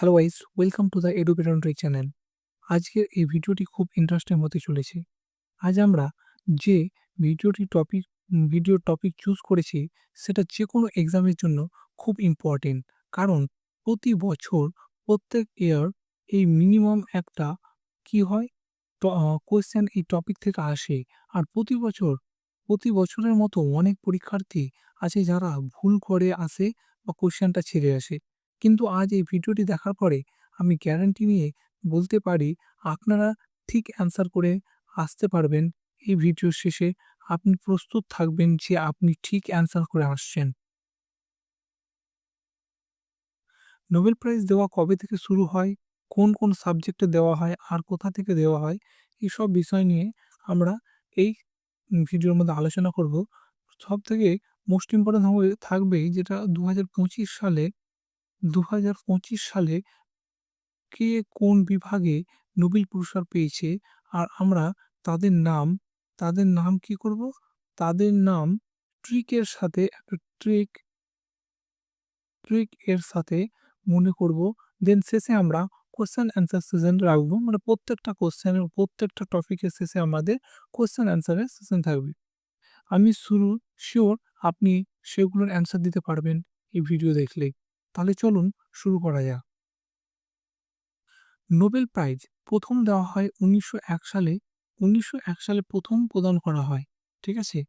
Hello guys welcome to the এডুকেটনট্রিক channel আজকের এই ভিডিওটি খুব ইন্টারেস্টিং হতে চলেছে। আজ আমরা যে ভিডিওটি টপিক ভিডিও টপিক চুজ করেছি, সেটা যে কোনো এক্সামের জন্য খুব ইম্পর্টেন্ট কারণ প্রতি বছর প্রত্যেক ইয়ার এই মিনিমাম একটা কি হয়? কোয়েশ্চেন এই টপিক থেকে আসে। আর প্রতি বছর, প্রতি বছরের মতো অনেক পরীক্ষার্থী আছে যারা ভুল করে আসে বা কোয়েশ্চেনটা ছেড়ে আসে। কিন্তু আজ এই ভিডিওটি দেখার পরে আমি গ্যারান্টি নিয়ে বলতে পারি আপনারা ঠিক অ্যান্সার করে আসতে পারবেন। এই ভিডিওর শেষে আপনি প্রস্তুত থাকবেন যে আপনি ঠিক অ্যান্সার করে আসছেন। নোবেল প্রাইজ দেওয়া কবে থেকে শুরু হয়, কোন কোন সাবজেক্টে দেওয়া হয়, আর কোথা থেকে দেওয়া হয় এইসব বিষয় নিয়ে আমরা এই ভিডিওর মধ্যে আলোচনা করব। সব থেকে মোস্ট ইম্পর্টেন্ট থাকবেই যেটা দু হাজার পঁচিশ সালে দু হাজার পঁচিশ সালে কে কোন বিভাগে নোবেল পুরস্কার পেয়েছে? আর আমরা তাদের নাম তাদের নাম কি করব? তাদের নাম ট্রিকের সাথে, একটা ট্রিক ট্রিক এর সাথে মনে করব। দেন শেষে আমরা কোশ্চেন অ্যান্সার সেশন রাখব। মানে প্রত্যেকটা কোশ্চেনের প্রত্যেকটা টপিকের শেষে আমাদের কোশ্চেন অ্যান্সারের সেশন থাকবে। আমি শুরু শিওর আপনি সেগুলোর অ্যান্সার দিতে পারবেন এই ভিডিও দেখলেই তাহলে চলুন শুরু করা যাক। নোবেল প্রাইজ প্রথম দেওয়া হয় উনিশশো এক সালে। উনিশশো এক সালে প্রথম প্রদান করা হয়, ঠিক আছে?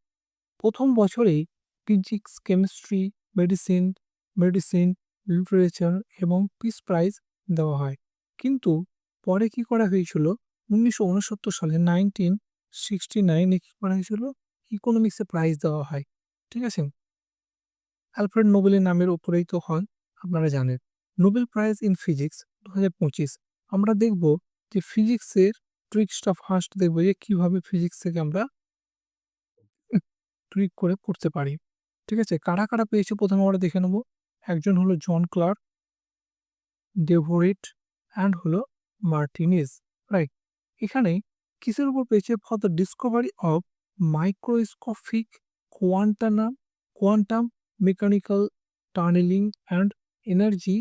প্রথম বছরেই physics, chemistry, medicine medicine, literature এবং পিস প্রাইজ দেওয়া হয়। কিন্তু পরে কি করা হয়েছিল? উনিশশো উনসত্তর সালে নাইনটিন সিক্সটি নাইনে কী করা হয়েছিল? ইকোনমিক্সে প্রাইজ দেওয়া হয়, ঠিক আছে? অ্যালফ্রেড নোবেলের নামের উপরেই তো হয়। আপনারা জানেন। নোবেল প্রাইজ ইন ফিজিক্স দু হাজার পঁচিশ। আমরা দেখব যে ফিজিক্সের ট্রিক্সটা ফার্স্ট দেখব যে কীভাবে ফিজিক্স থেকে আমরা ট্রিক করে পড়তে পারি। ঠিক আছে? কারা কারা পেয়েছে? প্রথমে আমরা দেখে নেব। একজন হলো জন ক্লার্ক, ডেভোরিট, অ্যান্ড হলো মার্টিনিস রাইট? এখানে কিসের উপর পেয়েছে? For the discovery of microscopic quantum quantum mechanical tunnelling and energy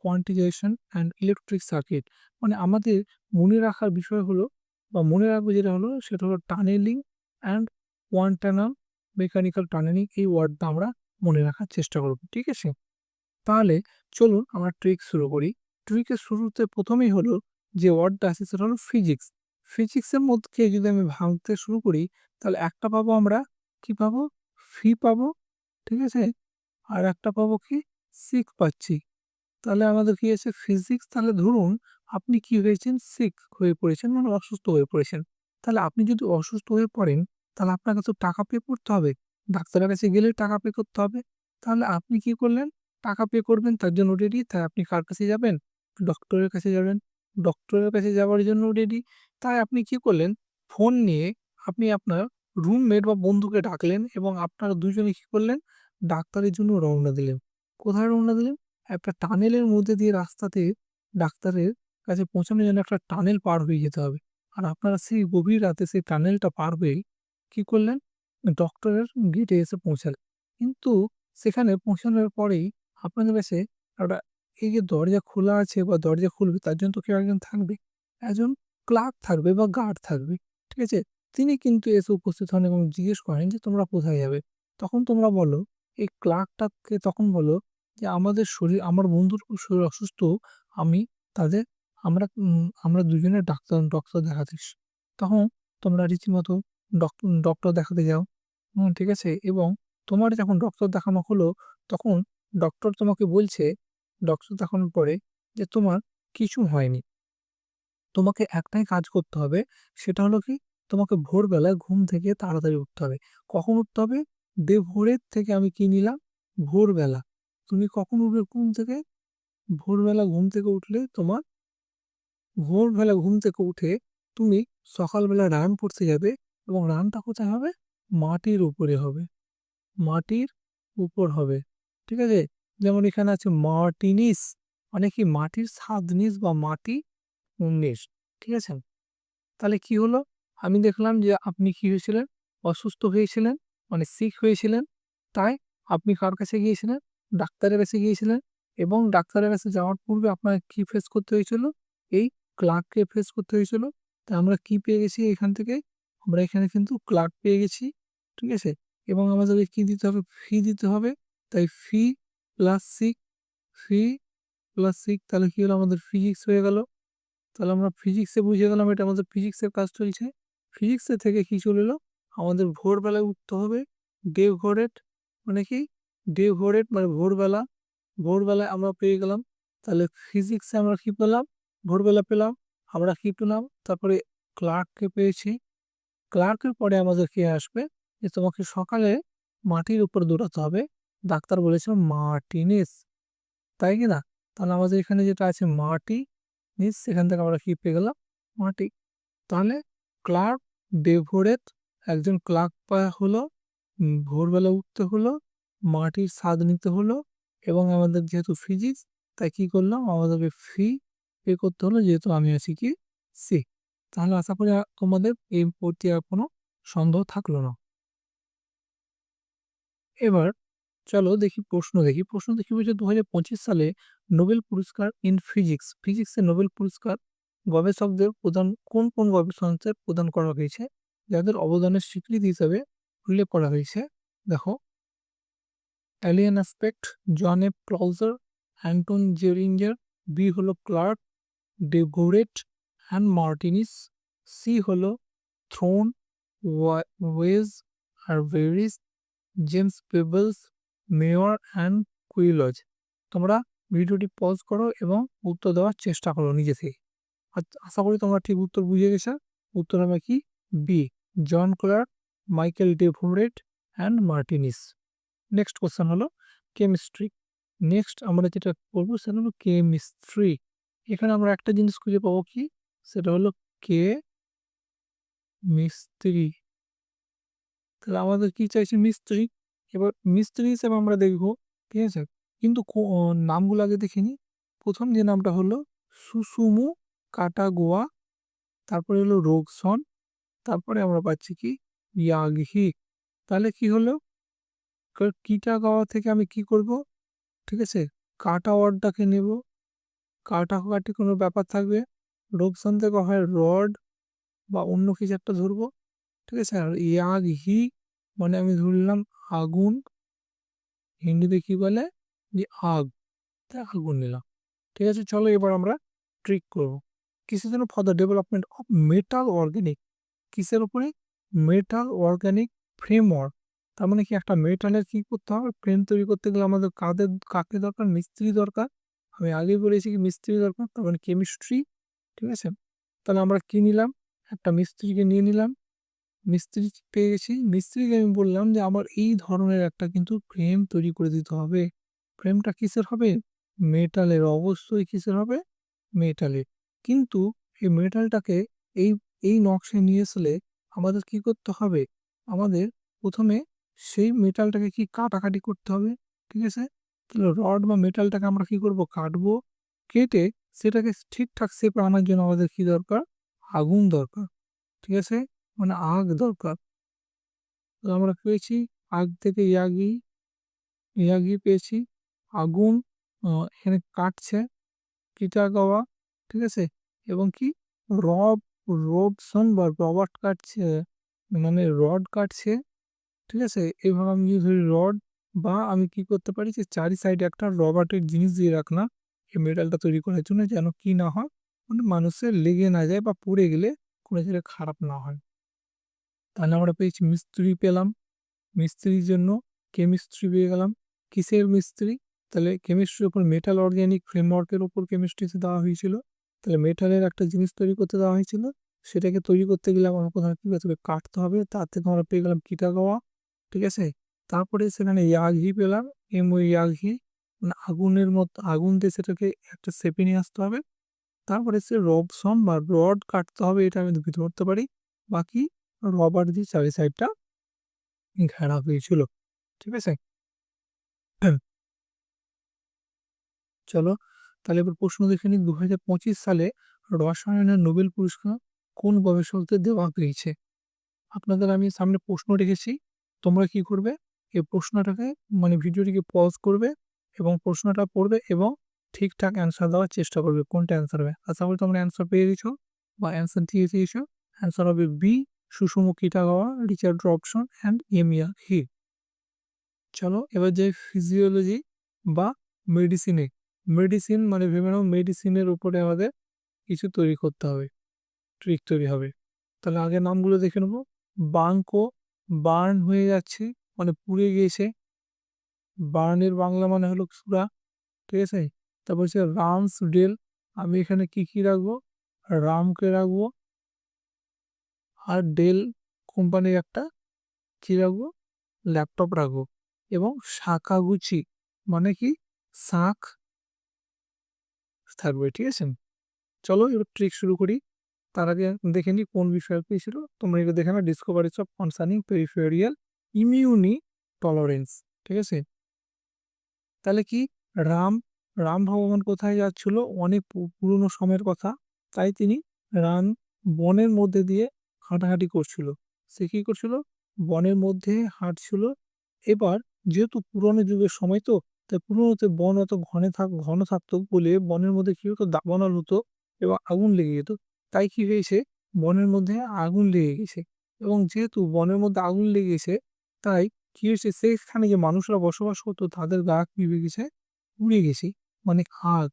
quantization and electric circuit মানে আমাদের মনে রাখার বিষয় হলো বা মনে রাখব যেটা হলো সেটা হলো tunnelling and quantum mechanical tunnelling এই ওয়ার্ডটা আমরা মনে রাখার চেষ্টা করব, ঠিক আছে? তাহলে চলুন আমরা ট্রিক শুরু করি। ট্রিকের শুরুতে প্রথমেই হলো যে ওয়ার্ডটা আছে সেটা হলো ফিজিক্স ফিজিক্সের মধ্যে যদি আমি ভাঙতে শুরু করি, তাহলে একটা পাবো আমরা কি পাবো? ফি পাবো, ঠিক আছে? আর একটা পাবো কি? সিক পাচ্ছি। তাহলে আমাদের কি আছে ফিজিক্স তাহলে ধরুন আপনি কি হয়েছেন? সিক হয়ে পড়েছেন মানে অসুস্থ হয়ে পড়েছেন। তাহলে আপনি যদি অসুস্থ হয়ে পড়েন, তাহলে আপনাকে তো টাকা পে করতে হবে। ডাক্তারের কাছে গেলে টাকা পে করতে হবে। তাহলে আপনি কি করলেন? টাকা পে করবেন, তার জন্য রেডি তাই আপনি কার কাছে যাবেন? ডক্টরের কাছে যাবেন। ডক্টরের কাছে যাওয়ার জন্য রেডি তাই আপনি কি করলেন? ফোন নিয়ে আপনি আপনার রুমমেট বা বন্ধুকে ডাকলেন এবং আপনারা দুজনে কি করলেন? ডাক্তারের জন্য রওনা দিলেন। কোথায় রওনা দিলেন? একটা টানেলের মধ্যে দিয়ে রাস্তাতে ডাক্তারের কাছে পৌঁছানোর জন্য একটা টানেল পার হয়ে যেতে হবে। আর আপনারা সেই গভীর রাতে সেই টানেলটা পার হয়ে কি করলেন? ডক্টরের গেটে এসে পৌঁছালেন। কিন্তু সেখানে পৌঁছানোর পরেই আপনাদের কাছে একটা, এই যে দরজা খোলা আছে বা দরজা খুলবে, তার জন্য তো কেউ একজন থাকবে। একজন ক্লার্ক থাকবে বা গার্ড থাকবে, ঠিক আছে? তিনি কিন্তু এসে উপস্থিত হন এবং জিজ্ঞেস করেন যে তোমরা কোথায় যাবে? তখন তোমরা বলো, এই ক্লার্কটাকে তখন বলো যে আমাদের শরীর, আমার বন্ধুর শরীর অসুস্থ, আমি তাদের, আমরা আমরা দুজনে ডাক্তার, ডক্টর দেখাতে তখন তোমরা রীতিমতো ডক্টর ডক্টর দেখাতে যাও। ঠিক আছে? এবং তোমার যখন ডক্টর দেখানো হলো, তখন ডক্টর তোমাকে বলছে, ডক্টর দেখানোর পরে যে তোমার কিছু হয়নি। তোমাকে একটাই কাজ করতে হবে, সেটা হলো কি, তোমাকে ভোরবেলায় ঘুম থেকে তাড়াতাড়ি উঠতে হবে। কখন উঠতে হবে? দে ভোরের থেকে আমি কি নিলাম? ভোরবেলা। তুমি কখন উঠবে ঘুম থেকে? ভোরবেলা ঘুম থেকে উঠলে তোমার ভোরবেলা ঘুম থেকে উঠে তুমি সকালবেলা রান করতে যাবে এবং রানটা কোথায় হবে? মাটির উপরে হবে। মাটির উপর হবে। ঠিক আছে? যেমন এখানে আছে মার্টিনিস মানে কি মাটির সাদনিস বা মাটি উনিশ ঠিক আছে? তাহলে কি হলো? আমি দেখলাম যে আপনি কি হয়েছিলেন? অসুস্থ হয়েছিলেন? মানে সিক হয়েছিলেন? তাই আপনি কার কাছে গিয়েছিলেন? ডাক্তারের কাছে গিয়েছিলেন এবং ডাক্তারের কাছে যাওয়ার পূর্বে আপনাকে কি ফেস করতে হয়েছিল? এই ক্লার্ককে ফেস করতে হয়েছিল। তা আমরা কি পেয়ে গেছি এখান থেকে? আমরা এখানে কিন্তু ক্লার্ক পেয়ে গেছি, ঠিক আছে? এবং আমাদেরকে কি দিতে হবে? ফি দিতে হবে। তাই fee plus sick fee plus sick তাহলে কী হলো? আমাদের ফিজিক্স হয়ে গেল। তাহলে আমরা ফিজিক্সে বুঝে গেলাম এটা আমাদের ফিজিক্সের কাজ চলছে। ফিজিক্সের থেকে কি চলে এলো? আমাদের ভোরবেলায় উঠতে হবে। ভোরেট মানে কি? ডে ভোরেট মানে ভোরবেলা ভোরবেলায় আমরা পেয়ে গেলাম। তাহলে ফিজিক্সে আমরা কি পেলাম? ভোরবেলা পেলাম, আমরা কি পেলাম? তারপরে ক্লার্ককে পেয়েছি। ক্লার্কের পরে আমাদের কি আসবে? যে তোমাকে সকালে মাটির উপর দৌড়াতে হবে। ডাক্তার বলেছে মার্টিনিস। তাই কি না? তাহলে আমাদের এখানে যেটা আছে মাটি নিস সেখান থেকে আমরা কি পেয়ে গেলাম? মাটি। তাহলে ক্লার্ক ডেভোরেট একজন ক্লার্ক হলো, ভোরবেলা উঠতে হলো মাটির স্বাদ নিতে হলো এবং আমাদের যেহেতু ফিজিক্স তাই কি করলাম? আমাদেরকে ফি পে করতে হলো, যেহেতু আমি আছি কি সি তাহলে আশা করি তোমাদের এই প্রতি আর কোনো সন্দেহ থাকল না। এবার চলো দেখি প্রশ্ন দেখি। প্রশ্ন দেখি বলছে দু হাজার পঁচিশ সালে নোবেল পুরস্কার ইন ফিজিক্স ফিজিক্সে নোবেল পুরস্কার গবেষকদের প্রদান, কোন কোন গবেষণাতে প্রদান করা হয়েছে? যাদের অবদানের স্বীকৃতি হিসাবে উল্লেখ করা হয়েছে। দেখো Alain Aspect John F Clauser Anton Zeilinger B হলো Clarke Devoret and Martinis C হলো Thorne Weiss R Barish James Peebles Mayor and Queloz তোমরা ভিডিওটি পজ করো এবং উত্তর দেওয়ার চেষ্টা করো নিজে থেকে। আশা করি তোমরা ঠিক উত্তর বুঝে গেছো। উত্তর হবে কি? B John Clarke Michael Devoret and Martinis next question হলো কেমিস্ট্রি নেক্সট আমরা যেটা করব সেটা হলো কেমিস্ট্রি এখানে আমরা একটা জিনিস খুঁজে পাবো কি? সেটা হলো কে মিস্ত্রি তাহলে আমাদের কি চাইছে? মিস্ত্রি এবার মিস্ত্রি হিসেবে আমরা দেখব, ঠিক আছে? কিন্তু নামগুলো আগে দেখিনি প্রথম যে নামটা হলো সুসুমু কাটাগোয়া, তারপরে হলো রোগসন, তারপরে আমরা পাচ্ছি কি? ইয়াগহি তাহলে কি হলো? কা- কিটাগাওয়া থেকে আমি কি করব? ঠিক আছে? কাটা ওয়ার্ডটাকে নেব। কাটাকাটি কোনো ব্যাপার থাকবে? রোগসন থেকে হয়, রড বা অন্য কিছু একটা ধরবো। ঠিক আছে? আর ইয়াগ, হি মানে আমি ধরলাম আগুন। হিন্দিতে কি বলে? যে আগ। তাই আগুন নিলাম। ঠিক আছে? চলো এবার আমরা ট্রিক করব। কিসের জন্য for the development of metal organic কিসের উপরে? মেটাল অর্গানিক ফ্রেমওয়ার্ক তার মানে কি একটা মেটালের কি করতে হবে? ফ্রেম তৈরি করতে গেলে আমাদের কাদের, কাকে দরকার? মিস্ত্রি দরকার। আমি আগেই বলেছি কি মিস্ত্রি দরকার, তার মানে কেমিস্ট্রি ঠিক আছে? তাহলে আমরা কি নিলাম? একটা মিস্ত্রিকে নিয়ে নিলাম। মিস্ত্রি পেয়ে গেছি। মিস্ত্রিকে আমি বললাম যে আমার এই ধরনের একটা কিন্তু ফ্রেম তৈরি করে দিতে হবে। ফ্রেমটা কিসের হবে? মেটালের, অবশ্যই কিসের হবে? মেটালের। কিন্তু এই মেটালটাকে এই এই নকশায় নিয়ে আসলে আমাদের কি করতে হবে? আমাদের প্রথমে সেই মেটালটাকে কি কাটাকাটি করতে হবে? ঠিক আছে? তাহলে রড বা মেটালটাকে আমরা কি করব? কাটবো কেটে সেটাকে ঠিকঠাক শেপে আনার জন্য আমাদের কি দরকার? আগুন দরকার। ঠিক আছে? মানে আগ দরকার। তো আমরা পেয়েছি আগ থেকে ইয়াগি ইয়াগি পেয়েছি আগুন আহ, এখানে কাটছে কিটাগাওয়া ঠিক আছে? এবং কি? রব রোডসন বা রবার্ট কাটছে মানে রড কাটছে ঠিক আছে? এভাবে আমি যদি ধরি রড বা আমি কি করতে পারি যে চারি সাইডে একটা রবার্টের জিনিস দিয়ে রাখলাম। এই মেটালটা তৈরি করার জন্য যেন কি না হয় মানে মানুষের লেগে না যায় বা পড়ে গেলে কোনো জায়গায় খারাপ না হয়। তাহলে আমরা পেয়েছি মিস্ত্রি পেলাম। মিস্ত্রির জন্য কেমিস্ট্রি পেয়ে গেলাম। কিসের মিস্ত্রি? তাহলে কেমিস্ট্রির ওপর মেটাল অর্গ্যানিক ফ্রেমওয়ার্কের ওপর কেমিস্ট্রিতে দেওয়া হয়েছিল। তাহলে মেটালের একটা জিনিস তৈরি করতে দেওয়া হয়েছিল। সেটাকে তৈরি করতে গেলে আমার প্রথমে কী করতে হবে? কাটতে হবে। তার আমরা পেয়ে গেলাম কিটাগাওয়া ঠিক আছে? তারপরে সেখানে ইয়াঘি পেলাম এম ওই ইয়াঘি মানে আগুনের মতো, আগুন দিয়ে সেটাকে একটা শেপে নিয়ে আসতে হবে। তারপরে সে রবসন বা রড কাটতে হবে, এটা আমি বুঝতে করতে পারি। বাকি রবার দিয়ে চারি সাইডটা ঘেরা হয়েছিল, ঠিক আছে? চলো, তাহলে এবার প্রশ্ন দেখে নিই দু হাজার পঁচিশ সালে রসায়নের নোবেল পুরস্কার কোন গবেষকদের দেওয়া হয়েছে? আপনাদের আমি সামনে প্রশ্ন রেখেছি। তোমরা কি করবে? এই প্রশ্নটাকে মানে ভিডিওটিকে পজ করবে এবং প্রশ্নটা পড়বে এবং ঠিকঠাক অ্যান্সার দেওয়ার চেষ্টা করবে। কোনটা অ্যান্সার হবে? আশা করি তোমরা অ্যান্সার পেয়ে গেছো বা অ্যান্সার দিয়ে দিয়েছ। অ্যান্সার হবে B Susumu Kitagawa Richard Robson and এমিয়া হি চলো, এবার যে ফিজিওলজি বা মেডিসিনে মেডিসিন মানে ভেবে নাও মেডিসিনের উপরে আমাদের কিছু তৈরি করতে হবে। ট্রিক তৈরি হবে। তাহলে আগে নামগুলো দেখে নেব। বাঙ্কো বার্ন হয়ে যাচ্ছে মানে পুড়ে গিয়েছে। বার্নের বাংলা মানে হলো সুরা, ঠিক আছে? তারপর হচ্ছে রামস ডেল, আমি এখানে কি কি রাখব? রামকে রাখব। আর ডেল কোম্পানির একটা কি রাখব? ল্যাপটপ রাখব। এবং শাকাগুচি মানে কি? শাঁখ থাকবে, ঠিক আছে? চলো এবার ট্রিক শুরু করি। তার আগে দেখে নিই কোন বিষয় পেয়েছিল তোমরা এটা দেখে না discoveries of concerning peripheral immune tolerance ঠিক আছে? তাহলে কি? রাম রাম ভগবান কোথায় যাচ্ছিল? অনেক পুরনো সময়ের কথা। তাই তিনি রাম বনের মধ্যে দিয়ে হাঁটাহাঁটি করছিল। সে কি করছিল? বনের মধ্যে হাঁটছিল। এবার যেহেতু পুরনো যুগের সময় তো, তাই পুরোনোতে বন অত ঘনে থাক, ঘন থাকতো বলে বনের মধ্যে কি হতো? দাবানল হতো এবং আগুন লেগে যেত। তাই কি হয়েছে? বনের মধ্যে আগুন লেগে গেছে। এবং যেহেতু বনের মধ্যে আগুন লেগে গেছে, তাই কি হয়েছে? সেইখানে যে মানুষরা বসবাস করতো, তাদের গা কি হয়ে গেছে? পুড়ে গেছে। মানে আগ।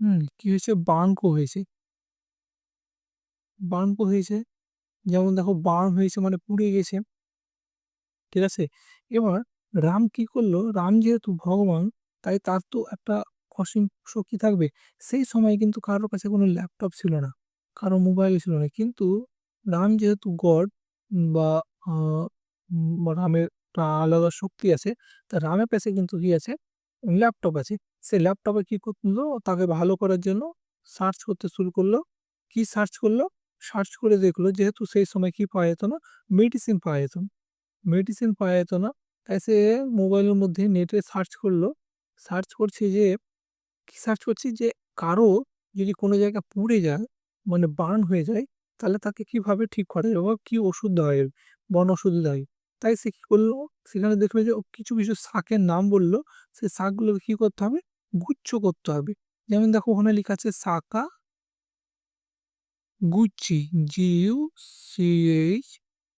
হুম, কি হয়েছে? বার্নকো হয়েছে। বার্নকো হয়েছে। যেমন দেখো বার্ন হয়েছে মানে পুড়ে গেছে। ঠিক আছে? এবার রাম কি করল? রাম যেহেতু ভগবান, তাই তার তো একটা অসীম শক্তি থাকবে। সেই সময় কিন্তু কারোর কাছে কোনো ল্যাপটপ ছিল না। কারও মোবাইল ছিল না। কিন্তু রাম যেহেতু গড বা রামের একটা আলাদা শক্তি আছে, তা রামের কাছে কিন্তু কি আছে? ল্যাপটপ আছে। সে ল্যাপটপে কি করল? তাকে ভালো করার জন্য সার্চ করতে শুরু করল। কি সার্চ করল? সার্চ করে দেখল যেহেতু সেই সময় কি পাওয়া যেত না? মেডিসিন পাওয়া যেত। না মেডিসিন পাওয়া যেত না। তাই সে মোবাইলের মধ্যে নেটে সার্চ করল। সার্চ করছে যে, কি সার্চ করছি যে, কারও যদি কোনো জায়গা পুড়ে যায় মানে বার্ন হয়ে যায়, তাহলে তাকে কীভাবে ঠিক করা যাবে কি ওষুধ দেওয়া যাবে বন ওষুধ দেয় তাই সে কি করল? সেখানে দেখল যে কিছু কিছু শাকের নাম বলল। সেই শাকগুলোকে কি করতে হবে? গুচ্ছ করতে হবে। যেমন দেখো ওখানে লেখা আছে Sakaguchi G U C H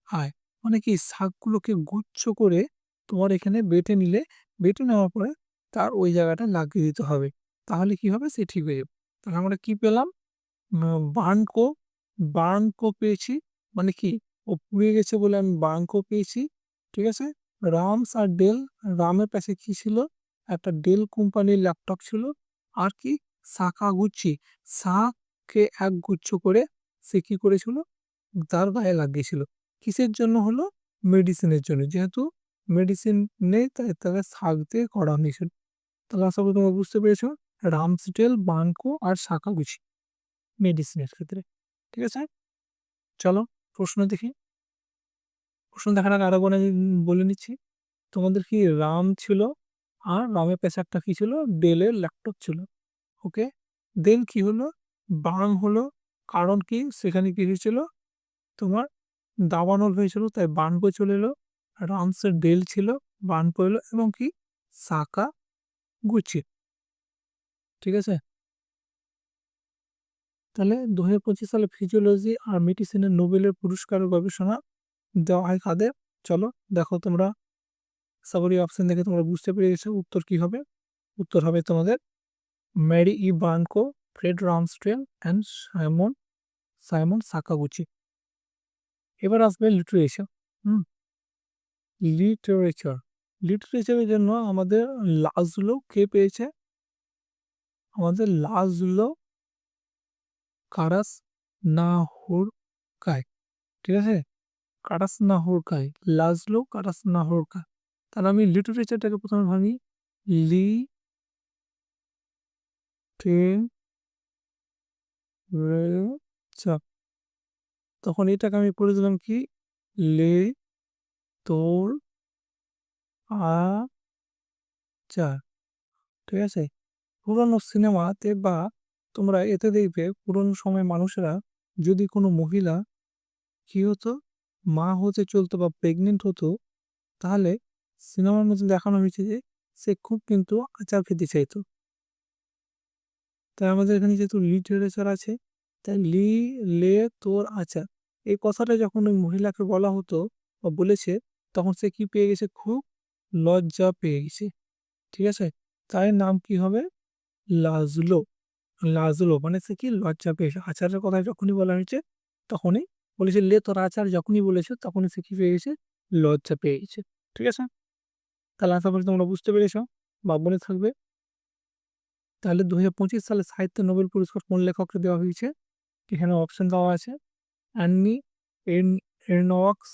I মানে কি শাকগুলোকে গুচ্ছ করে তোমার এখানে বেটে নিলে, বেটে নেওয়ার পরে তার ওই জায়গাটা লাগিয়ে দিতে হবে। তাহলে কি হবে? সে ঠিক হয়ে যাবে। তাহলে আমরা কি পেলাম? বার্নকো বার্নকো পেয়েছি। মানে কি? ও পুড়ে গেছে বলে আমি বার্নকো পেয়েছি, ঠিক আছে? রামস আর ডেল, রামের কাছে কি ছিল? একটা ডেল কোম্পানির ল্যাপটপ ছিল। আর কি? সাকাগুচ্ছি শাককে এক গুচ্ছ করে সে কি করেছিল? তার গায়ে লাগিয়েছিল। কিসের জন্য হলো? মেডিসিনের জন্য। যেহেতু মেডিসিন নেই, তাই তাকে শাক দিয়ে করা হয়েছিল। তাহলে আশা করি তোমরা বুঝতে পেরেছ রামসডেল বাঙ্কো আর শাকাগুচি মেডিসিনের ক্ষেত্রে, ঠিক আছে? চলো, প্রশ্ন দেখি। প্রশ্ন দেখার আগে আরও বলে বলে নিচ্ছি। তোমাদের কি রাম ছিল আর রামের পেশা একটা কি ছিল? ডেলের ল্যাপটপ ছিল, ওকে? দেন কি হলো? বাং হলো, কারণ কি? সেখানে কি হয়েছিল? তোমার দাবানল হয়েছিল, তাই বানপো চলে এলো। রামসের ডেল ছিল বানপো এলো, এবং কি? সাকা গুচি ঠিক আছে? তাহলে দু হাজার পঁচিশ সালে ফিজিওলজি আর মেডিসিনের নোবেলের পুরস্কার গবেষণা দেওয়া হয় কাদের চলো দেখো তোমরা। সাবরি অপশন দেখে তোমরা বুঝতে পেরে গেছো। উত্তর কি হবে? উত্তর হবে তোমাদের Mary E Brunkow Fred Ramsdell and Simon Simon Sakaguchi এবার আসবে লিটারেচার হুম? লিটারেচার লিটারেচারের জন্য আমাদের লাজলো কে পেয়েছে? আমাদের লাজলো কারাস না হোর কায়, ঠিক আছে? কারাস না হোর কায়, লাজলো কারাস না হোর কায়। তাহলে আমি লিটারেচারটাকে প্রথমে ভাঙি। লি তখন এটাকে আমি পড়ে দিলাম কি? লে তোর আ চার ঠিক আছে? পুরনো সিনেমাতে বা তোমরা এতে দেখবে পুরনো সময় মানুষেরা যদি কোনো মহিলা কি হতো, মা হতে চলতো বা প্রেগনেন্ট হতো, তাহলে সিনেমার মধ্যে দেখানো হয়েছে যে সে খুব কিন্তু আচার খেতে চাইতো। তাই আমাদের এখানে যেহেতু লিটারেচার আছে, তাই লি, লে, তোর, আচার এই কথাটা যখন ওই মহিলাকে বলা হতো বা বলেছে, তখন সে কি পেয়ে গেছে? খুব লজ্জা পেয়ে গেছে। ঠিক আছে? তাই নাম কি হবে? লাজলো। লাজলো মানে সে কি লজ্জা পেয়েছে আচারের কথা যখনই বলা হয়েছে, তখনই বলেছে, লে তোর আচার যখনই বলেছে, তখনই সে কি পেয়ে গেছে লজ্জা পেয়ে গেছে। ঠিক আছে? তাহলে আশা করি তোমরা বুঝতে পেরেছ। বা মনে থাকবে। তাহলে দু হাজার পঁচিশ সালে সাহিত্য নোবেল পুরস্কার কোন লেখককে দেওয়া হয়েছে? এখানে অপশন দেওয়া আছে? অ্যান্নি এন, এরনওয়াক্স,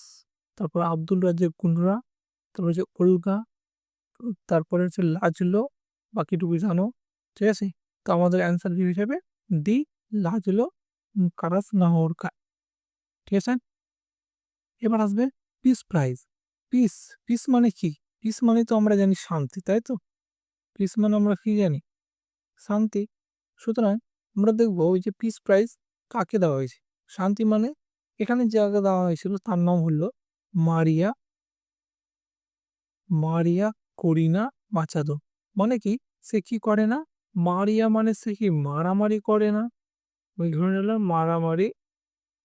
তারপর আব্দুল রাজ্জাক কুন্ডরা তারপর হচ্ছে ওলগা তারপরে হচ্ছে লাজলো, বাকিটুকু জানো। ঠিক আছে? তো আমাদের অ্যান্সার কি হিসেবে ডি লাজলো কারাস নাহরকা ঠিক আছে? এবার আসবে পিস প্রাইজ পিস পিস মানে কি? পিস মানে তো আমরা জানি শান্তি, তাই তো? পিস মানে আমরা কি জানি? শান্তি। সুতরাং আমরা দেখব ওই যে পিস প্রাইজ কাকে দেওয়া হয়েছে? শান্তি মানে এখানে যাকে দেওয়া হয়েছিল তার নাম হলো মারিয়া মারিয়া করিনা মাচাদো। মানে কি? সে কি করে না? মারিয়া মানে সে কি মারামারি করে না? ওই ধরে নিলাম মারামারি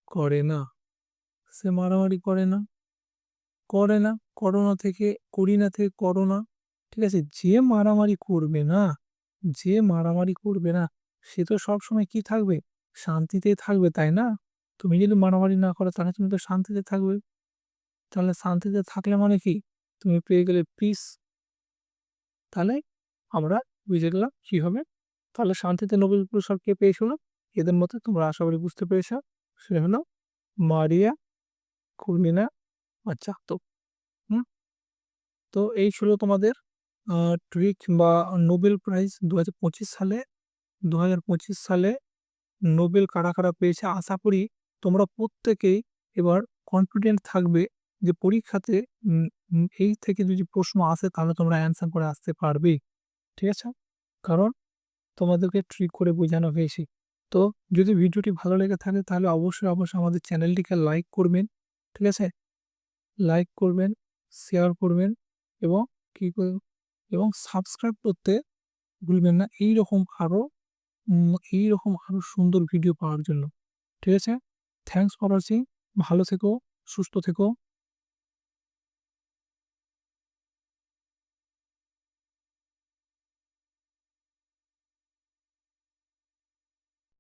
করে না। সে মারামারি করে না। করে না। করোনা থেকে, করিনা থেকে করোনা। ঠিক আছে, যে মারামারি করবে না, যে মারামারি করবে না, সে তো সবসময় কি থাকবে? শান্তিতে থাকবে, তাই না? তুমি যদি মারামারি না করো, তাহলে তুমি তো শান্তিতে থাকবে। তাহলে শান্তিতে থাকলে মানে কি? তুমি পেয়ে গেলে পিস তাহলে আমরা বুঝে গেলাম কি হবে। তাহলে শান্তিতে নোবেল পুরস্কার কে পেয়েছিল এদের মধ্যে তোমরা আশা করি বুঝতে পেরেছ। সেটা হলো মারিয়া কুর্মিনা আচ্ছা তো হুম? তো এই ছিল তোমাদের ট্রিক বা নোবেল প্রাইজ দু হাজার পঁচিশ সালে। দু হাজার পঁচিশ সালে নোবেল কারা কারা পেয়েছে? আশা করি তোমরা প্রত্যেকেই এবার কনফিডেন্ট থাকবে যে পরীক্ষাতে এই থেকে যদি প্রশ্ন আসে তাহলে তোমরা অ্যান্সার করে আসতে পারবে। ঠিক আছে? কারণ তোমাদেরকে ট্রিক করে বোঝানো হয়েছে। তো যদি ভিডিওটি ভালো লেগে থাকে তাহলে অবশ্যই অবশ্যই আমাদের চ্যানেলটিকে লাইক করবেন, ঠিক আছে? লাইক করবেন শেয়ার করবেন এবং কী এবং সাবস্ক্রাইব করতে ভুলবেন না। এই রকম আরও এই রকম আরও সুন্দর ভিডিও পাওয়ার জন্য। ঠিক আছে? থ্যাংকস ফর ওয়াচিং ভালো থেকো, সুস্থ থেকো।